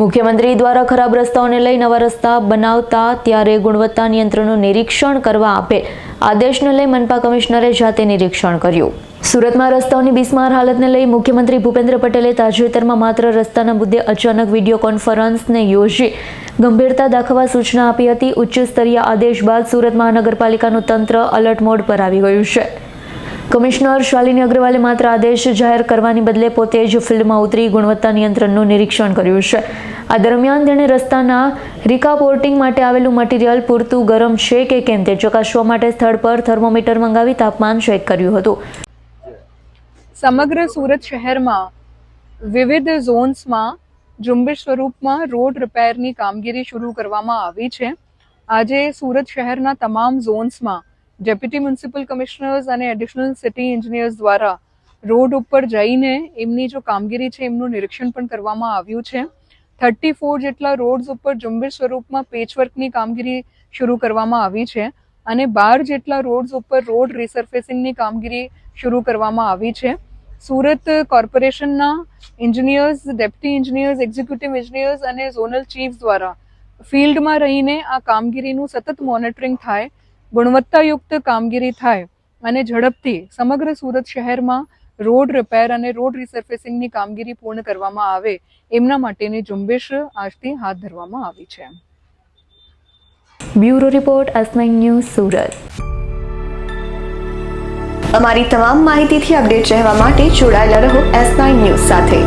મુખ્યમંત્રી દ્વારા ખરાબ રસ્તાઓને લઈ નવા રસ્તા બનાવતા ત્યારે ગુણવત્તા નિયંત્રણનું નિરીક્ષણ કરવા આપેલ આદેશને લઈ મનપા કમિશનરે જાતે નિરીક્ષણ કર્યું. સુરતમાં રસ્તાઓની બિસ્માર હાલતને લઈ મુખ્યમંત્રી ભૂપેન્દ્ર પટેલે તાજેતરમાં માત્ર રસ્તાના મુદ્દે અચાનક વીડિયો કોન્ફરન્સને યોજી ગંભીરતા દાખવવા સૂચના આપી હતી. ઉચ્ચ સ્તરીય આદેશ બાદ સુરત મહાનગરપાલિકાનું તંત્ર અલર્ટ મોડ પર આવી ગયું છે. કમિશનર શાલિની અગ્રવાલે માત્ર આદેશ જાહેર કરવાની બદલે પોતે જ ફિલ્ડમાં ઉતરી ગુણવત્તા નિયંત્રણનું નિરીક્ષણ કર્યું છે. આ દરમિયાન તેણે રસ્તાના રિકાપોર્ટિંગ માટે આવેલું મટીરિયલ પૂરતું ગરમ છે કે કેમ તે ચકાસવા માટે સ્થળ પર થર્મોમીટર મંગાવી તાપમાન ચેક કર્યું હતું. સમગ્ર સુરત શહેરમાં વિવિધ ઝોન્સમાં ઝુંબેશ સ્વરૂપમાં રોડ રિપેરની કામગીરી શરૂ કરવામાં આવી છે. આજે સુરત શહેરના તમામ ઝોન્સમાં ડેપ્યુટી મ્યુનિસિપલ કમિશનર્સ અને એડિશનલ સિટી એન્જિનિયર્સ દ્વારા રોડ ઉપર જઈને એમની જો કામગીરી છે, એમનું નિરીક્ષણ પણ કરવામાં આવ્યું છે. થર્ટી ફોર જેટલા રોડ્સ ઉપર ઝુંબેશ સ્વરૂપમાં પેચવર્કની કામગીરી શરૂ કરવામાં આવી છે અને બાર જેટલા રોડ્સ ઉપર રોડ રિસર્ફેસિંગની કામગીરી શરૂ કરવામાં આવી છે. સુરત કોર્પોરેશનના engineers deputy engineers executive engineers અને ઝોનલ ચીફ દ્વારા ફિલ્ડમાં રહીને આ કામગીરીનું સતત મોનિટરિંગ થાય ગુણવત્તાયુક્ત કામગીરી થાય અને ઝડપથી સમગ્ર સુરત શહેરમાં રોડ રિપેર અને રોડ રિસર્ફેસિંગની કામગીરી પૂર્ણ કરવામાં આવે એમના માટેની ઝુંબેશ આજથી હાથ ધરવામાં આવી છે. Bureau report nine news Surat. અમારી તમામ માહિતીથી અપડેટ રહેવા માટે જોડાયેલા રહો એસ નાઇન ન્યૂઝ સાથે.